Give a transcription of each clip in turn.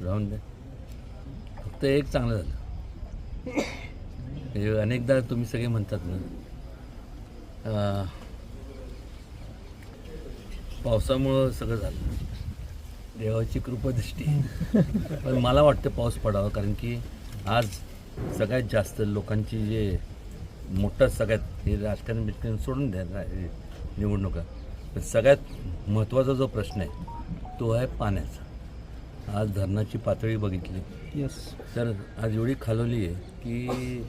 राहून द्या फक्त एक चांगलं झालं. हे अनेकदा तुम्ही सगळे म्हणतात ना पावसामुळं सगळं झालं. देवाची कृपादृष्टी. पण मला वाटतं पाऊस पडावा कारण की आज सगळ्यात जास्त लोकांची जे मोठं सगळ्यात हे राजकारण बिजकारण सोडून द्या निवडणुका. पण सगळ्यात महत्त्वाचा जो प्रश्न आहे तो आहे पाण्याचा. आज धरणाची पातळी बघितली. येस तर आज एवढी खालवली आहे की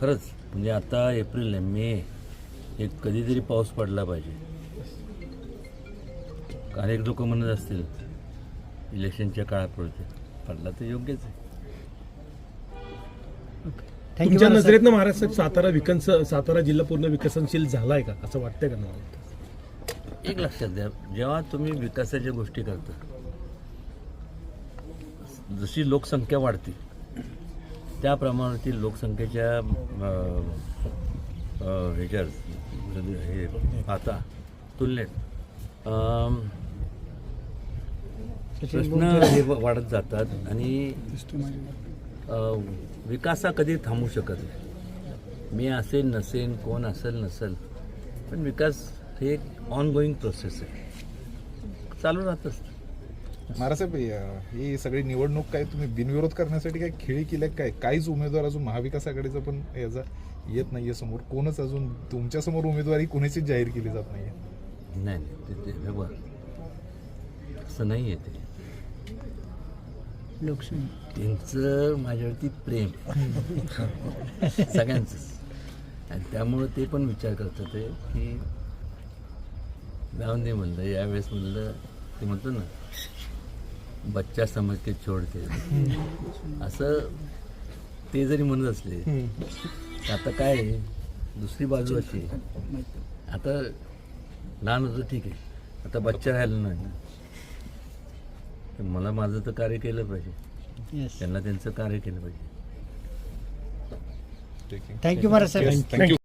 खरंच म्हणजे आता एप्रिल आहे मे एक कधीतरी पाऊस पडला पाहिजे. अनेक लोक म्हणत असतील इलेक्शनच्या काळात पडते पडला तर योग्यच आहे. थँक्यू तुमच्या नजरेतनं महाराष्ट्रात सातारा विकस सातारा जिल्हा पूर्ण विकसनशील झालाय का? असं वाटतंय का तुम्हाला? एक लक्षात द्या जेव्हा तुम्ही विकासाच्या गोष्टी करता जशी लोकसंख्या वाढते त्याप्रमाणे ती लोकसंख्येच्या ह्याच्या म्हणजे हे आता तुलनेत प्रश्न हे वाढत जातात आणि विकास हा कधी थांबू शकत नाही. मी असेल नसेन कोण असेल नसेल पण विकास हे एक ऑनगोईंग प्रोसेस आहे. चालू राहत असतं महारासाहेब ही सगळी निवडणूक काय तुम्ही बिनविरोध करण्यासाठी काय खेळी केल्या काय? काहीच उमेदवार अजून महाविकास आघाडीचा पण याचा येत नाहीये समोर. कोणच अजून तुमच्यासमोर उमेदवारी कोणाचीच जाहीर केली जात नाहीये. नाही नाही ते ते बघ. असं नाही आहे ते. लोकशाही. त्यांचं माझ्यावरती प्रेम सगळ्यांचंच. आणि त्यामुळं ते पण विचार करतात आहे की जाऊन दे म्हणलं यावेळेस म्हणलं ते म्हणतो ना बच्चा समज के छोडते असं ते जरी म्हणत असले आता काय आहे, दुसरी बाजू अशी आहे. आता लहान होतं ठीक आहे. आता बच्चा राहिलं नाही. तर मला माझं तर कार्य केलं पाहिजे. त्यांना त्यांचं कार्य केलं पाहिजे. थँक्यू महाराज साहेब. थँक्यू